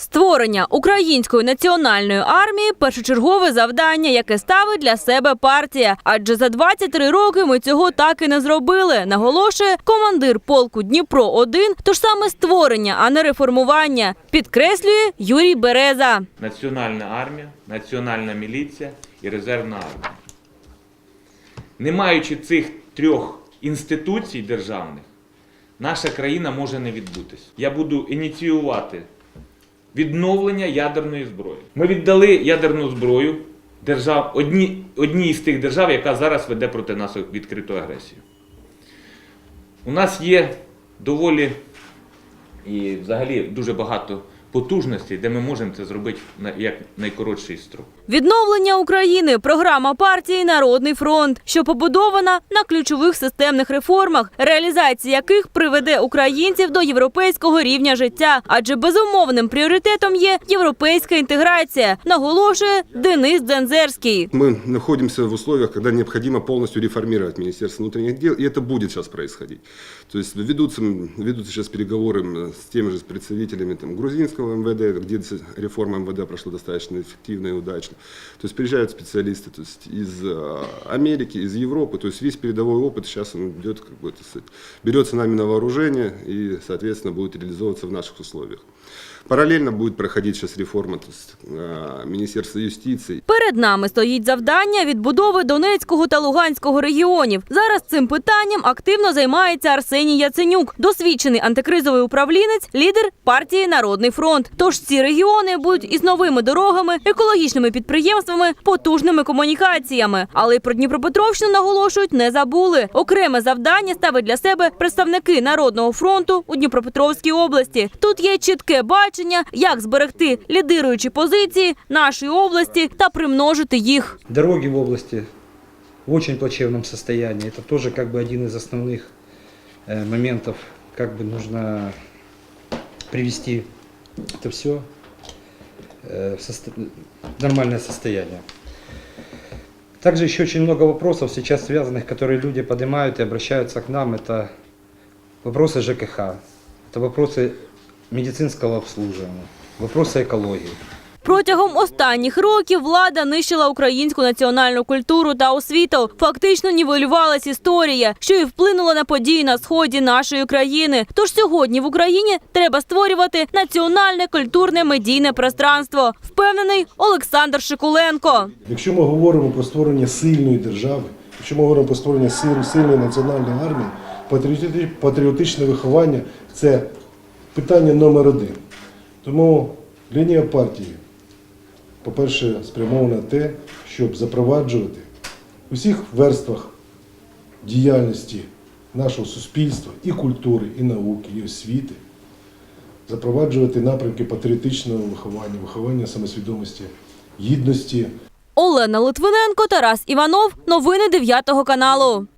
Створення української національної армії першочергове завдання, яке ставить для себе партія. Адже за 23 роки ми цього так і не зробили. Наголошує командир полку Дніпро 1 Тож саме створення, а не реформування, підкреслює Юрій Береза. Національна армія, національна міліція і резервна армія. Не маючи цих трьох інституцій державних, наша країна може не відбутись. Я буду ініціювати відновлення ядерної зброї. Ми віддали ядерну зброю держав, одні, одній з тих держав, яка зараз веде проти нас відкриту агресію. У нас є доволі і взагалі дуже багато потужностей, де ми можемо це зробити на як найкоротший строк. Відновлення України програма партії Народний фронт, що побудована на ключових системних реформах, реалізація яких приведе українців до європейського рівня життя. Адже безумовним пріоритетом є європейська інтеграція, наголошує Денис Дзензерський. Мы находимся в условиях, когда необходимо полностью реформировать Министерство внутренних дел, и это будет сейчас происходить. То есть ведутся, ведутся сейчас переговоры м, с теми же с представителями там, грузинского МВД, где ц- реформа МВД прошла достаточно эффективно и удачно. То есть приезжают специалисты то есть, из э, Америки, из Европы, то есть весь передовой опыт сейчас он идет, как бы, так сказать, берется нами на вооружение и, соответственно, будет реализовываться в наших условиях. Параллельно будет проходить сейчас реформа то есть, э, Министерства юстиции Перед нами стоїть завдання відбудови Донецького та Луганського регіонів. Зараз цим питанням активно займається Арсеній Яценюк, досвідчений антикризовий управлінець, лідер партії Народний фронт. Тож ці регіони будуть із новими дорогами, екологічними підприємствами, потужними комунікаціями. Але й про Дніпропетровщину наголошують, не забули. Окреме завдання ставить для себе представники Народного фронту у Дніпропетровській області. Тут є чітке бачення, як зберегти лідируючі позиції нашої області та примножити їх. Дороги в области в очень плачевном состоянии. Это тоже как бы один из основных э, моментов, как бы нужно привести это все в состо- в нормальное состояние. Также еще очень много вопросов сейчас связанных, которые люди поднимают и обращаются к нам. Это вопросы ЖКХ, это вопросы медицинского обслуживания, вопросы экологии. Протягом останніх років влада нищила українську національну культуру та освіту. Фактично нівелювалась історія, що і вплинула на події на сході нашої країни. Тож сьогодні в Україні треба створювати національне культурне медійне пространство. Впевнений Олександр Шикуленко. Якщо ми говоримо про створення сильної держави, якщо ми говоримо про створення сил- сильної національної армії, патріоти- патріотичне виховання це питання номер один. Тому лінія партії, по-перше, спрямована на те, щоб запроваджувати у всіх верствах діяльності нашого суспільства і культури, і науки, і освіти, запроваджувати напрямки патріотичного виховання, виховання самосвідомості, гідності, Олена Литвиненко, Тарас Іванов. Новини 9 каналу.